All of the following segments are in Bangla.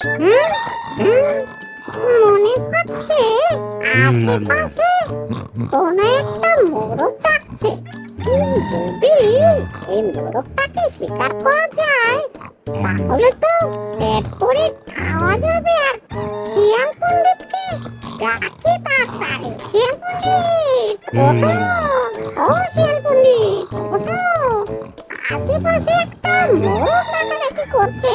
মনে হচ্ছে আশেপাশে কোনো একটা মোরগ ডাকছে যদি এই মোরগটাকে শিকার করা যায় তাহলে তো পেট করে খাওয়া যাবে আর শিয়াল পণ্ডিতকে ডাকি তাড়াতাড়ি শিয়াল পণ্ডিত ওঠো ও শিয়াল পণ্ডিত ওঠো আশেপাশে একটা মোরগ ডাকাডাকি করছে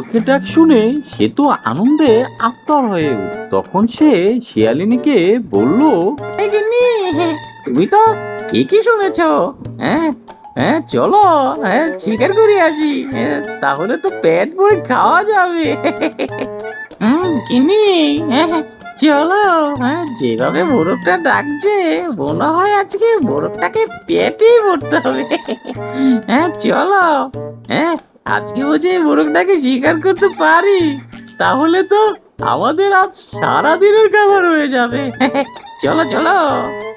মোরগের ডাক শুনে সে তো আনন্দে আত্মর হয়ে উঠল। তখন সে শিয়ালিনীকে বলল এই গিন্নি, তুমি তো ঠিকই শুনেছো। হ্যাঁ হ্যাঁ চলো হ্যাঁ শিকার করে আসি। হ্যাঁ, তাহলে তো পেট ভরে খাওয়া যাবে। হুম কিনি হ্যাঁ চলো। হ্যাঁ যেভাবে মোরগটা ডাকছে মনে হয় আজকে মোরগটাকে পেটেই ভরতে হবে। হ্যাঁ চলো। হ্যাঁ আজকে ও যে মোরগটাকে শিকার করতে পারি, তাহলে তো আমাদের আজ সারা দিনের খাবার হয়ে যাবে। চলো চলো।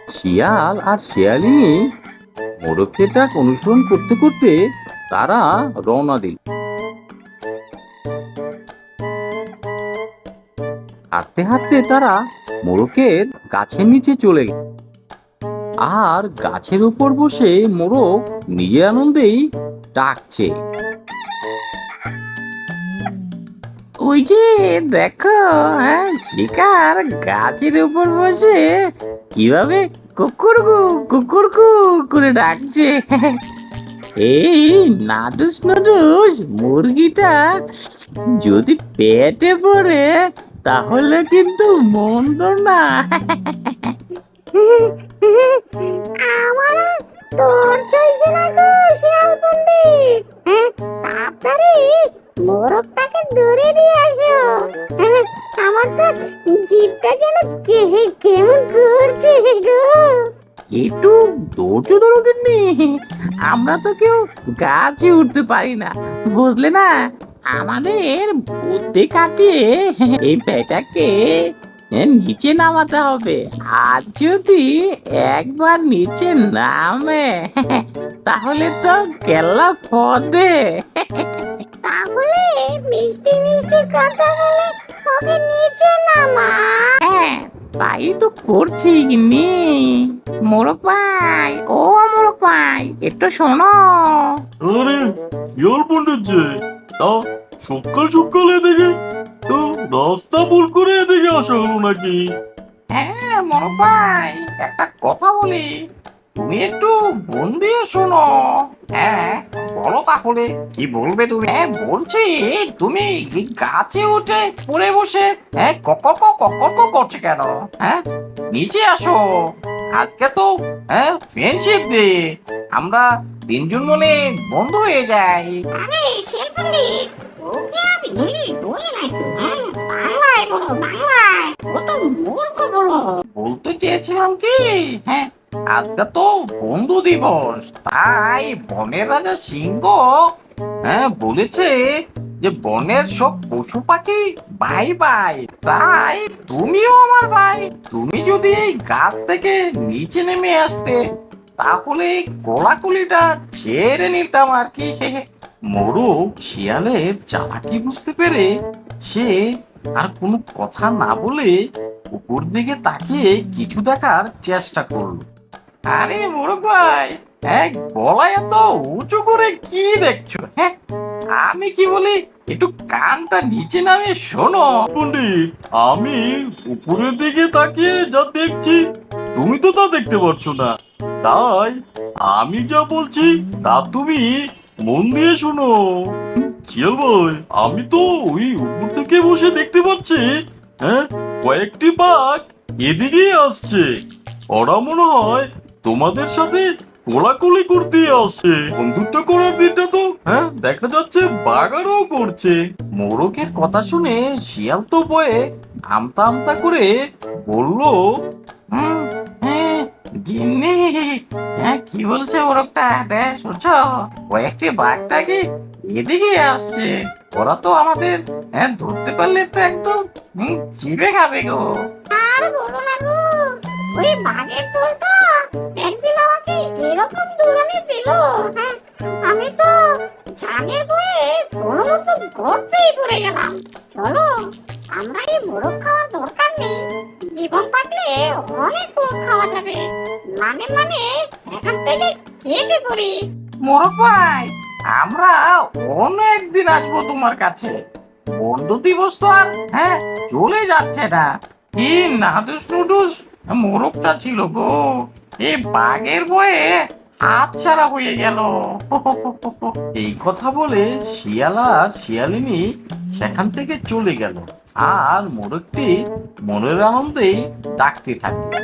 শিয়াল আর শিয়ালিনী মোরগের ডাক অনুসরণ করতে করতে তারা রওনা দিল। হাঁটতে হাঁটতে তারা মোরকের গাছের নিচে চলে গেল। আর গাছের উপর বসে মোরগ নিজের আনন্দেই ডাকছে। ওই যে দেখো হ্যাঁ শিকার গাছের উপর বসে কীভাবে কুকুরকু কুকুরকু করে ডাকছে। এই নাদুস নাদুস মুরগিটা যদি পেটে পড়ে তাহলে কিন্তু মন্দ না। আমার তোর চলছে না গো শিয়াল পণ্ডিত। হ্যাঁ, তাড়াতাড়ি। মোরগটাকে ধরে নিয়ে আসো। আমার তো জিভটা যেন কে- কেমন করছে গো। একটু ধৈর্য ধরো কিন্তু আমরা তো কেউ গাছে উঠতে পারি না, বুঝলে না? আমাদের বুদ্ধি কাটিয়ে এই পেটাকে নিচে নামাতে হবে। আর যদি একবার নিচে নামে, তাহলে তো কেল্লা ফদে তাহলে মিষ্টি মিষ্টি কথা বলে ওকে নিচে নামা হ্যাঁ তাই তো করছি গিন্নি। মোরক ভাই ও মোরক ভাই একটু শোনো। আরে শিয়াল পণ্ডিত যে তা সকাল সকাল এদিকে? তো রাস্তা ভুল করে এদিকে আসা হলো নাকি? হ্যাঁ মোরক ভাই একটা কথা বলি। তুমি একটু মন দিয়ে শোনো। হ্যাঁ বলো তাহলে কি বলবে তুমি? হ্যাঁ বলছি তুমি গাছে উঠে পড়ে বসে হ্যাঁ ককর ককর করছে কেন? হ্যাঁ নিচে আসো। আজকে তো হ্যাঁ ফ্রেন্ডশিপ ডে আমরা তিনজন মনে বন্ধু হয়ে যাই। আরে পণ্ডিত ওকে আমি ধরি ধরি নাকি হ্যাঁ বাংলায় বলো বাংলায়। ও তো মূর্খ বলো বলতে চেয়েছিলাম কি? হ্যাঁ আজকে তো বন্ধু দিবস, তাই বনের রাজা সিংহ হ্যাঁ বলেছে যে বনের সব পশু পাখি বাই বাই। তাই তুমিও আমার ভাই, তুমি যদি এই গাছ থেকে নিচে নেমে আসতে, তাহলে এই কোলাকুলিটা ছেড়ে নিতাম আর কি। মোরগ শিয়ালের চালাকি বুঝতে পেরে সে আর কোনো কথা না বলে উপর দিকে তাকিয়ে কিছু দেখার চেষ্টা করল। আরে ভাই এক গলা এত উঁচু করে কি দেখছ? হ্যাঁ আমি কি বলি, একটু কানটা নিচে নামে শোনো। পণ্ডিত, আমি উপরের দিকে তাকিয়ে যা দেখছি, তুমি তো তা দেখতে পাচ্ছ না। তাই আমি যা বলছি, তা তুমি মন দিয়ে শোনো। শিয়াল ভাই, আমি তো ওই উপর থেকে বসে দেখতে পাচ্ছি হ্যাঁ কয়েকটি বাঘ এদিকেই আসছে। ওরা মনে হয় তোমাদের সাথে কোলাকুলি করতে আসছে বন্ধুত্ব করার দিনটা তো হ্যাঁ দেখা যাচ্ছে বাগারও করছে। মোরকের কথা শুনে শিয়াল তো বয়ে আমতা আমতা করে বলল "হুম, হ্যাঁ, গিন্নি হ্যাঁ কি বলছে মোরগটা? দেখ শুনছ? কয়েকটি বাঘটাকে এদিকে আসছে। ওরা তো আমাদের হ্যাঁ ধরতে পারলে তো একদম চিবে খাবে গো। আর বলো না গো ওই বাঘের দলটা একদিন আমাকে এরকম দৌড়ানি দিল হ্যাঁ? আমি তো জানের বয়ে কোনো মতো গর্তেই পড়ে গেলাম। চলো, আমরা এই মোরগ খাওয়ার দরকার নেই। জীবন থাকলে অনেক মোরগ খাওয়া যাবে। মানে মানে এখান থেকে কেটে পড়ি। মোরগ ভাই, আমরা অন্য একদিন আসব তোমার কাছে। বন্ধু দিবস তো আর হ্যাঁ চলে যাচ্ছে না। কি নাদুস নুডুস মোরগটা ছিল গো। এ বাঘের বয়ে হাত ছাড়া হয়ে গেল। এই কথা বলে শিয়াল আর শিয়ালিনী সেখান থেকে চলে গেল। আর মোরগটি মনের আনন্দেই ডাকতে থাকে।